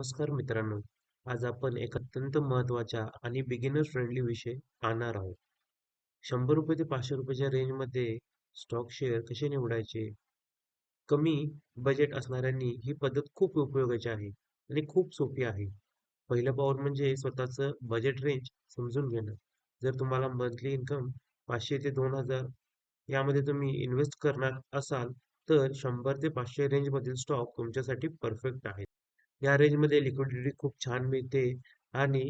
नमस्कार मित्रांनो, आज आपण एक अत्यंत महत्त्वाच्या आणि बिगिनर फ्रेंडली विषय पाहणार आहोत. ₹100 ते पाचशे रुपयाच्या रेंजमध्ये स्टॉक शेअर कसे निवडायचे? कमी बजेट असणाऱ्यांनी ही पद्धत खूप उपयोगाची आहे आणि खूप सोपी आहे. पहिलं पाऊल म्हणजे स्वतःचं बजेट रेंज समजून घेणं. जर तुम्हाला मंथली इन्कम पाचशे ते दोन हजार यामध्ये तुम्ही इन्व्हेस्ट करणार असाल, तर शंभर ते पाचशे रेंजमधील स्टॉक तुमच्यासाठी परफेक्ट आहेत. या रेंजमध्ये लिक्विडिटी खूप छान मिळते आणि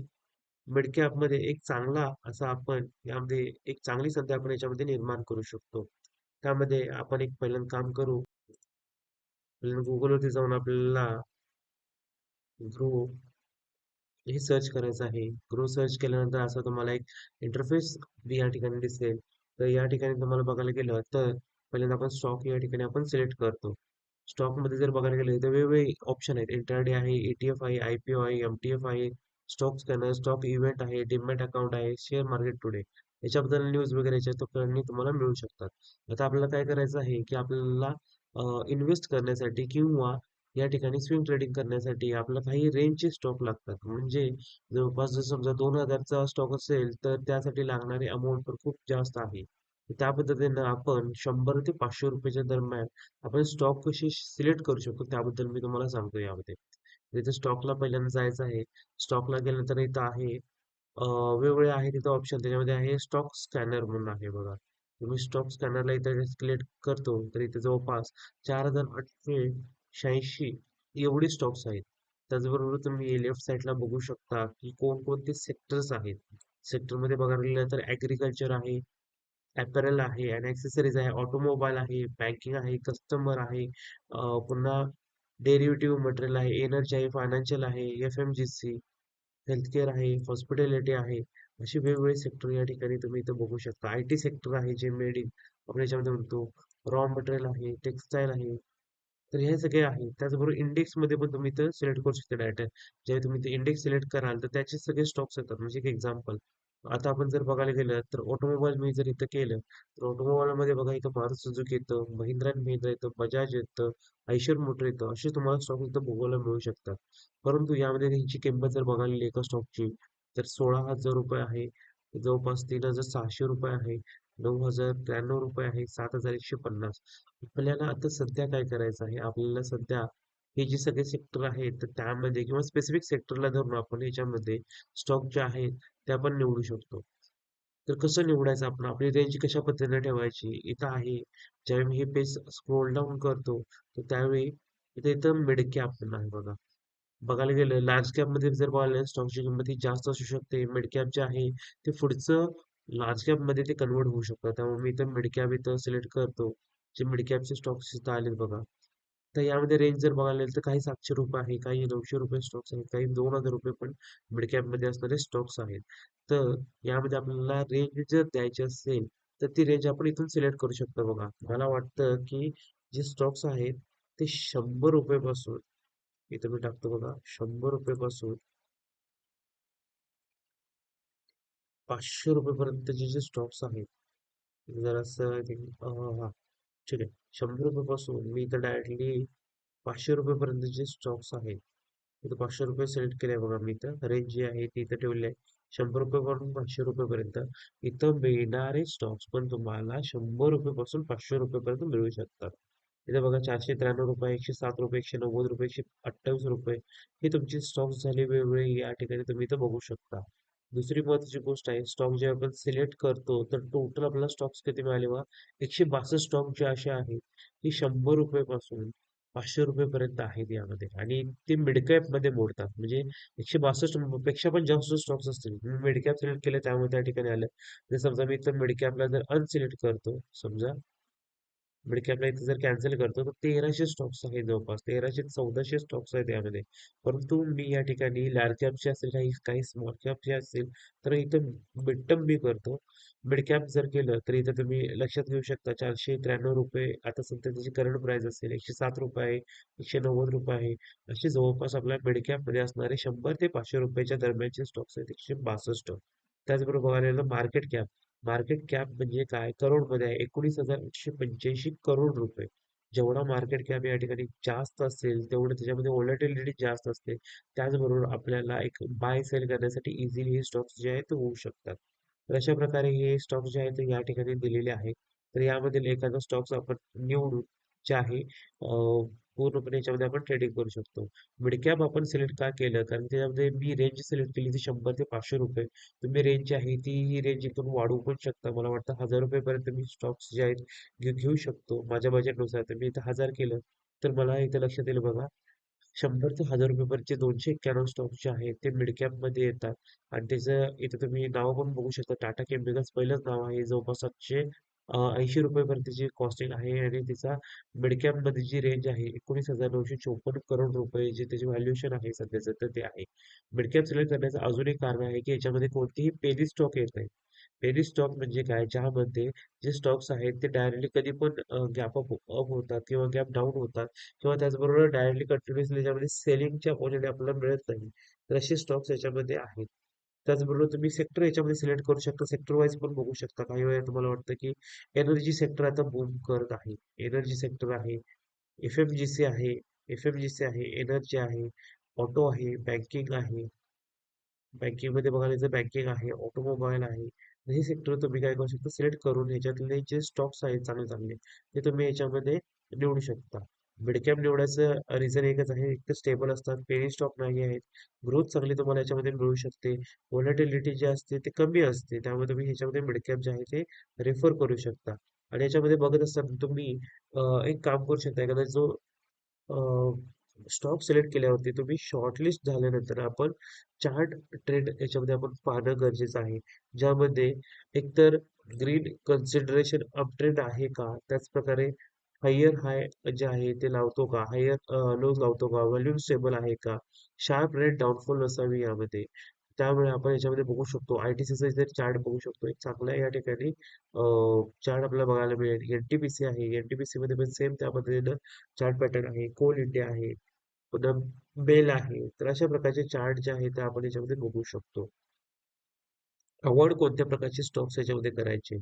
मिडकॅपमध्ये एक चांगला असा आपण यामध्ये एक चांगली संधी आपण याच्यामध्ये निर्माण करू शकतो. त्यामध्ये आपण एक पहिल्यांदा काम करू. गुगलवरती जाऊन आपल्याला ग्रो हे सर्च करायचं आहे. ग्रो सर्च केल्यानंतर असं तुम्हाला एक इंटरफेस या ठिकाणी दिसेल. तर या ठिकाणी तुम्हाला बघायला गेलं तर पहिल्यांदा आपण स्टॉक या ठिकाणी आपण सिलेक्ट करतो. स्टॉकमध्ये जर बघायला गेलं तर वेगवेगळे ऑप्शन आहेत. इंटरडे आहे, ए टी एफ आहे, आय-पी-ओ आहे, एम-टी-एफ आहे, स्टॉक स्कॅनर, स्टॉक इव्हेंट आहे, डीमॅट अकाउंट आहे, शेअर मार्केट टुडे याच्याबद्दल न्यूज वगैरे याच्याकडून तुम्हाला मिळू शकतात. आता आपल्याला काय करायचं आहे, की आपल्याला इन्व्हेस्ट करण्यासाठी किंवा या ठिकाणी स्विंग ट्रेडिंग करण्यासाठी आपल्याला काही रेंजचे स्टॉक लागतात. म्हणजे जवळपास जर समजा दोन हजारचा स्टॉक असेल, तर त्यासाठी लागणारी अमाऊंट पण खूप जास्त आहे. त्या पद्धतीनं आपण शंभर ते पाचशे रुपयाच्या दरम्यान आपण स्टॉक कसे सिलेक्ट करू शकतो त्याबद्दल मी तुम्हाला सांगतो यामध्ये. इथे स्टॉकला पहिल्यांदा जायचं आहे. स्टॉकला गेल्यानंतर इथं आहे वेगवेगळे आहे तिथं ऑप्शन त्याच्यामध्ये आहे स्टॉक स्कॅनर म्हणून आहे बघा. तुम्ही स्टॉक स्कॅनरला इथं सिलेक्ट करतो तर इथे जवळपास 4886 एवढे स्टॉक्स आहेत. त्याचबरोबर तुम्ही लेफ्ट साईडला बघू शकता की कोणकोणते सेक्टर्स आहेत. सेक्टरमध्ये बघायला गेलं तर ॲग्रिकल्चर आहे, ॲपरल आहे आणि ॲक्सेसरीज आहे, ऑटोमोबाईल आहे, बँकिंग आहे, कस्टमर आहे, पुन्हा डेरिव्हेटिव्ह मटेरियल आहे, एनर्जी आहे, फायनान्शियल आहे, एफ-एम-जी-सी, हेल्थकेअर आहे, हॉस्पिटॅलिटी आहे. असे वेगवेगळे सेक्टर या ठिकाणी तुम्ही इथं बघू शकता. आय-टी सेक्टर आहे जे मेड इन आपण याच्यामध्ये म्हणतो. रॉ मटेरियल आहे, टेक्सटाईल आहे. तर हे सगळे आहे. त्याचबरोबर इंडेक्समध्ये पण तुम्ही इथं सिलेक्ट करू शकता डायरेक्ट. जेव्हा तुम्ही ते इंडेक्स सिलेक्ट कराल तर त्याचे सगळे स्टॉक्स येतात. म्हणजे एक एक्झाम्पल आता आपण जर बघायला गेलं तर ऑटोमोबाईल मी जर इथं केलं तर ऑटोमोबाईलमध्ये बघा इथं मारुती सुझुकी येतं, महिंद्रा अँड महिंद्रा येतं, बजाज येतं, आयशर मोटर येतं. असे तुम्हाला स्टॉक इथं बघायला मिळू शकतात. परंतु यामध्ये त्यांची किंमत जर बघायला गेली एका स्टॉकची तर ₹16,000 आहे. जवळपास ₹3,600 आहे, ₹9,093 आहे, ₹7,150. आपल्याला आता सध्या काय करायचं आहे, आपल्याला सध्या हे जे सगळे सेक्टर आहेत तर त्यामध्ये किंवा स्पेसिफिक सेक्टरला धरून आपण याच्यामध्ये स्टॉक जे आहेत ते आपण निवडू शकतो. तर कसं निवडायचं आपण आपली रेंज कशा पद्धतीने ठेवायची इथं आहे. ज्यावेळी मी हे पेज स्क्रोल डाऊन करतो तर त्यावेळी इथे इथं मिड कॅप पण आहे बघा. बघायला गेलं लार्ज कॅपमध्ये जर बघायला स्टॉकची किंमत ही जास्त असू शकते. मिड कॅप जे आहे ते पुढचं लार्ज कॅपमध्ये ते कन्व्हर्ट होऊ शकतं. त्यामुळे मी इथं मिड कॅप इथं सिलेक्ट करतो. जे मिड कॅपचे स्टॉक्स इथं आलेत बघा. तर यामध्ये रेंज जर बघायला गेलं तर काही ₹700 आहे, काही ₹900 स्टॉक्स आहेत, काही ₹2000 पण मिड कॅपमध्ये असणारे स्टॉक्स आहेत. तर यामध्ये आपल्याला रेंज जर द्यायची असेल तर ती रेंज आपण इथून सिलेक्ट करू शकतो बघा. मला वाटतं की जे स्टॉक्स आहेत ते शंभर रुपयेपासून इथं मी टाकतो बघा ₹100 पासून ₹500 पर्यंतचे जे स्टॉक्स आहेत जरासं आय थिंक हां ठीक आहे. शंभर रुपयापासून मी इथं डायरेक्टली पाचशे रुपयापर्यंत जे स्टॉक्स आहेत इथं पाचशे रुपये सिलेक्ट केले बघा मी इथं. रेंज जी आहे ती इथं ठेवली आहे. शंभर रुपयेपासून पाचशे रुपयेपर्यंत. इथं मिळणारे स्टॉक्स पण तुम्हाला शंभर रुपयेपासून पाचशे रुपयेपर्यंत मिळू शकतात. इथं बघा चारशे त्र्याण्णव रुपये एकशे सात रुपये एकशे नव्वद रुपये एकशे अठ्ठावीस रुपये हे तुमचे स्टॉक्स झाले वेगवेगळे. या ठिकाणी तुम्ही इथं बघू शकता. दुसरी महत्वाची गोष्ट आहे स्टॉक जे आपण सिलेक्ट करतो तर टोटल आपल्याला स्टॉक्स किती मिळाले बा एकशे बासष्ट स्टॉक जे असे आहेत की ₹100 पासून पाचशे रुपयेपर्यंत आहेत यामध्ये आणि ते मिडकॅपमध्ये मोडतात. म्हणजे 162 पेक्षा पण जास्त स्टॉक्स असतील. मी सिलेक्ट केले त्यामुळे त्या ठिकाणी आलं. जर समजा मी इथं मिडकॅपला जर अनसिलेक्ट करतो समजा मिड कॅपला इथं जर कॅन्सल करतो तर तेराशे स्टॉक्स आहेत जवळपास तेराशे चौदाशे स्टॉक्स आहेत यामध्ये. परंतु मी या ठिकाणी लार्ज कॅपचे असेल काही काही स्मॉल कॅपचे असतील तर इथं मिडटम मी करतो. मिडकॅप जर केलं तर इथं तुम्ही लक्षात घेऊ शकता ₹493 आता सध्या त्याची करंट प्राइस असेल ₹107 आहे, ₹190 आहे. असे जवळपास आपल्या मिडकॅपमध्ये असणारे शंभर ते पाचशे रुपयाच्या दरम्यानचे स्टॉक्स आहेत 162. त्याचबरोबर बघायला मार्केट कॅप. मार्केट कॅप म्हणजे काय? करोडमध्ये आहे. ₹19,185 करोड रुपये. जेवढा मार्केट कॅप या ठिकाणी जास्त असेल तेवढं त्याच्यामध्ये व्हॉलॅटिलिटी जास्त असते त्याचबरोबर आपल्याला एक बाय सेल करण्यासाठी इझिली हे स्टॉक्स जे आहेत ते होऊ शकतात तर अशा प्रकारे हे स्टॉक्स जे आहेत ते या ठिकाणी दिलेले आहेत तर यामधील एखादा स्टॉक्स आपण निवडून जे आहे पूर्णपणे याच्यामध्ये आपण ट्रेडिंग करू शकतो. मिडकॅप आपण सिलेक्ट का केलं? कारण त्याच्यामध्ये मी रेंज सिलेक्ट केली ती शंभर ते पाचशे रुपये. तुम्ही रेंज जी आहे ती ही रेंज इथून वाढवू पण शकता. मला वाटतं हजार रुपयेपर्यंत मी स्टॉक्स जे आहेत घेऊ शकतो. माझ्या बजेटनुसार तर मी इथं हजार केलं. तर मला इथं लक्षात येईल बघा. शंभर ते हजार रुपयेपर्यंतचे दोनशे एक्क्याण्णव स्टॉक जे आहेत ते मिड येतात. आणि त्याचं इथं तुम्ही नाव पण बघू शकता. टाटा केमिकल्स पहिलंच नाव आहे. जवळपास सातशे ऐंशी रुपयेपर्यंतची कॉस्टिंग आहे आणि तिचा मिडकॅपमध्ये जी रेंज आहे एकोणीस हजार नऊशे चोपन्न करोड रुपये जे त्याची व्हॅल्युएशन आहे सध्याचं तर ते आहे. मिडकॅप सिलेक्ट करण्याचं अजून एक कारण आहे की याच्यामध्ये कोणतेही पेनी स्टॉक येत नाही. पेनी स्टॉक म्हणजे काय? ज्यामध्ये जे स्टॉक्स आहेत ते डायरेक्टली कधी पण गॅप अप अप होतात किंवा गॅप डाऊन होतात किंवा त्याचबरोबर डायरेक्टली कंटिन्युअसली याच्यामध्ये सेलिंगच्या ऑलरेडी आपल्याला मिळत नाही. तर असे स्टॉक्स याच्यामध्ये आहेत. त्याचबरोबर तुम्ही सेक्टर याच्यामध्ये सिलेक्ट करू शकता. सेक्टर वाईज पण बघू शकता. काही वेळा तुम्हाला वाटतं की एनर्जी सेक्टर आता बूम करत आहे. एनर्जी सेक्टर आहे. एफ एम जी सी आहे. एफ एम जी सी आहे. एनर्जी आहे. ऑटो आहे. बँकिंग आहे. बँकिंगमध्ये बघायला तर बँकिंग आहे. ऑटोमोबाईल आहे. हे सेक्टर तुम्ही काय करू शकता? सिलेक्ट करून ह्याच्यातले जे स्टॉक्स आहेत चांगले चांगले ते तुम्ही याच्यामध्ये निवडू शकता. मिडकॅप निवडायचं रिझन एकच आहे एक तर स्टेबल असतात पेनी स्टॉक नाही आहेत. ग्रोथ चांगली तुम्हाला याच्यामध्ये मिळू शकते. व्हॉलेटिलिटी जी असते ते कमी असते. त्यामुळे तुम्ही ह्याच्यामध्ये मिडकॅप जे आहे ते रेफर करू शकता. आणि याच्यामध्ये बघत असताना तुम्ही एक काम करू शकता. एखादा जो स्टॉक सिलेक्ट केल्यावरती तुम्ही शॉर्टलिस्ट झाल्यानंतर आपण चार्ट ट्रेंड याच्यामध्ये आपण पाहणं गरजेचं आहे. ज्यामध्ये एकतर ग्रीन कन्सिडरेशन अपट्रेंड आहे का? त्याचप्रकारे हायर हाय जे आहे ते लावतो का? हायर लोज लावतो का? व्हॉल्यूम स्टेबल आहे का? शार्प रेट डाऊनफॉल नसावी यामध्ये. त्यामुळे आपण याच्यामध्ये बघू शकतो. आय टी सीचा इथे चार्ट बघू शकतो. एक चांगला या ठिकाणी चार्ट आपल्याला बघायला मिळेल. एन टी बी सी आहे. एन टी पी सीमध्ये पण सेम त्या पद्धतीनं चार्ट पॅटर्न आहे. कोल इंडिया आहे. पुन्हा बेल आहे. तर अशा प्रकारचे चार्ट जे आहे ते आपण याच्यामध्ये बघू शकतो. अवॉर्ड कोणत्या प्रकारचे स्टॉक्स याच्यामध्ये करायचे?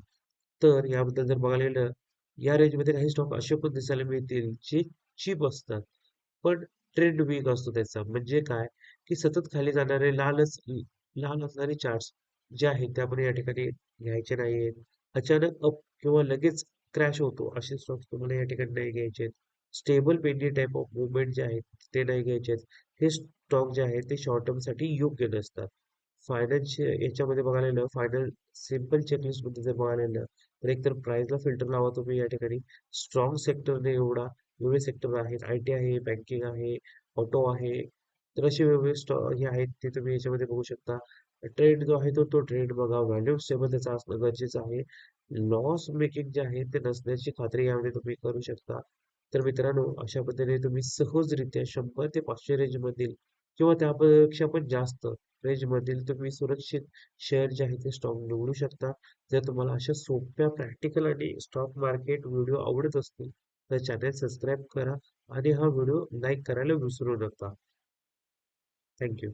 तर याबद्दल जर बघायला गेलं या रेंजमध्ये काही स्टॉक असे पण दिसायला मिळतील जे चीप असतात. पण ट्रेंड वीक असतो त्याचा. म्हणजे काय? की सतत खाली जाणारे लालच लाल असणारे चार्ट्स जे आहेत ते आपण या ठिकाणी घ्यायचे नाहीयेत. अचानक अप किंवा लगेच क्रॅश होतो असे स्टॉक्स तुम्हाला या ठिकाणी नाही घ्यायचे स्टेबल पेंडी टाइप ऑफ मुवमेंट जे आहेत ते नाही घ्यायचे हे स्टॉक जे आहेत ते शॉर्ट टर्मसाठी योग्य नसतात. फायनान्शियल याच्यामध्ये बघायला गेलं फायनल सिंपल चेकलिस्टमध्ये जर बघायला गेलं तर एकतर प्राईजला फिल्टर लावा तुम्ही या ठिकाणी. स्ट्रॉंग सेक्टरने एवढा वेगळे सेक्टर आहेत. आय टी आहे बँकिंग आहे ऑटो आहे. तर असे वेगवेगळे स्टॉ हे आहेत ते तुम्ही याच्यामध्ये बघू शकता. ट्रेंड जो आहे तो तो ट्रेंड बघा. व्हॅल्यू स्टेबल त्याचा असणं गरजेचं आहे. लॉस मेकिंग जे आहे ते नसण्याची खात्री यामध्ये तुम्ही करू शकता. तर मित्रांनो अशा पद्धतीने तुम्ही सहजरित्या शंभर ते पाचशे रेंजमधील किंवा त्यापेक्षा पण जास्त रेंजमधील तुम्ही सुरक्षित शेअर जे आहे ते स्टॉक निवडू शकता. जर तुम्हाला अशा सोप्या प्रॅक्टिकल आणि स्टॉक मार्केट व्हिडिओ आवडत असतील तर चॅनल सबस्क्राईब करा आणि हा व्हिडिओ लाईक करायला विसरू नका. थँक्यू